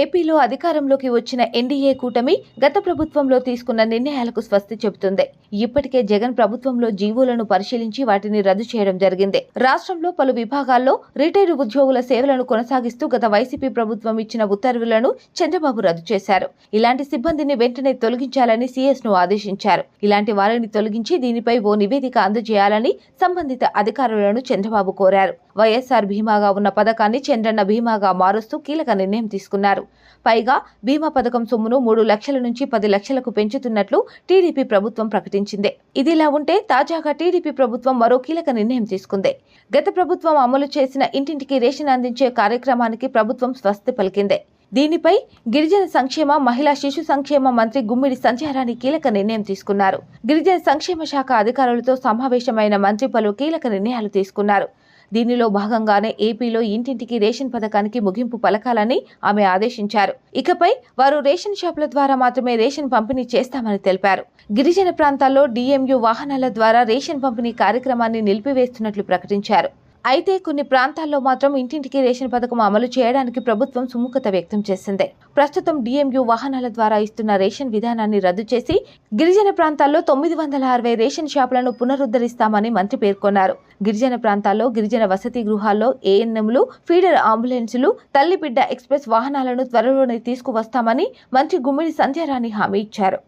ఏపీలో అధికారంలోకి వచ్చిన ఎన్డీఏ కూటమి గత ప్రభుత్వంలో తీసుకున్న నిర్ణయాలకు స్వస్తి చెబుతుంది. ఇప్పటికే జగన్ ప్రభుత్వంలో జీవోలను పరిశీలించి వాటిని రద్దు చేయడం జరిగింది. రాష్ట్రంలో పలు విభాగాల్లో రిటైర్డ్ ఉద్యోగుల సేవలను కొనసాగిస్తూ గత వైసీపీ ప్రభుత్వం ఇచ్చిన ఉత్తర్వులను చంద్రబాబు రద్దు చేశారు. ఇలాంటి సిబ్బందిని వెంటనే తొలగించాలని సీఎస్ను ఆదేశించారు. ఇలాంటి వారిని తొలగించి దీనిపై ఓ నివేదిక అందజేయాలని సంబంధిత అధికారులను చంద్రబాబు కోరారు. వైఎస్ఆర్ బీమాగా ఉన్న పథకాన్ని చంద్రన్న బీమాగా మారుస్తూ కీలక నిర్ణయం తీసుకున్నారు. పైగా బీమా పథకం సొమ్మును మూడు లక్షల నుంచి పది లక్షలకు పెంచుతున్నట్లు టీడీపీ ప్రభుత్వం ప్రకటించింది. ఇదిలా ఉంటే తాజాగా టీడీపీ ప్రభుత్వం మరో కీలక నిర్ణయం తీసుకుంది. గత ప్రభుత్వం అమలు చేసిన ఇంటింటికి రేషన్ అందించే కార్యక్రమానికి ప్రభుత్వం స్వస్తి పలికింది. దీనిపై గిరిజన సంక్షేమ మహిళా శిశు సంక్షేమ మంత్రి గుమ్మిడి సంధ్యారాణి కీలక నిర్ణయం తీసుకున్నారు. గిరిజన సంక్షేమ శాఖ అధికారులతో సమావేశమైన మంత్రి పలు కీలక నిర్ణయాలు తీసుకున్నారు. దీనిలో భాగంగానే ఏపీలో ఇంటింటికి రేషన్ పథకానికి ముగింపు పలకాలని ఆమె ఆదేశించారు. ఇకపై వారు రేషన్ షాపుల ద్వారా మాత్రమే రేషన్ పంపిణీ చేస్తామని తెలిపారు. గిరిజన ప్రాంతాల్లో డిఎంయు వాహనాల ద్వారా రేషన్ పంపిణీ కార్యక్రమాన్ని నిలిపివేస్తున్నట్లు ప్రకటించారు. అయితే కొన్ని ప్రాంతాల్లో మాత్రం ఇంటింటికి రేషన్ పథకం అమలు చేయడానికి ప్రభుత్వం సుముఖత వ్యక్తం చేసింది. ప్రస్తుతం డిఎంయు వాహనాల ద్వారా ఇస్తున్న రేషన్ విధానాన్ని రద్దు చేసి గిరిజన ప్రాంతాల్లో తొమ్మిది వందల అరవై రేషన్ షాపులను పునరుద్ధరిస్తామని మంత్రి పేర్కొన్నారు. గిరిజన ప్రాంతాల్లో గిరిజన వసతి గృహాల్లో ఏఎన్ఎంలు ఫీడర్ అంబులెన్సులు తల్లిబిడ్డ ఎక్స్ప్రెస్ వాహనాలను త్వరలోనే తీసుకువస్తామని మంత్రి గుమ్మిడి సంధ్యారాణి హామీ ఇచ్చారు.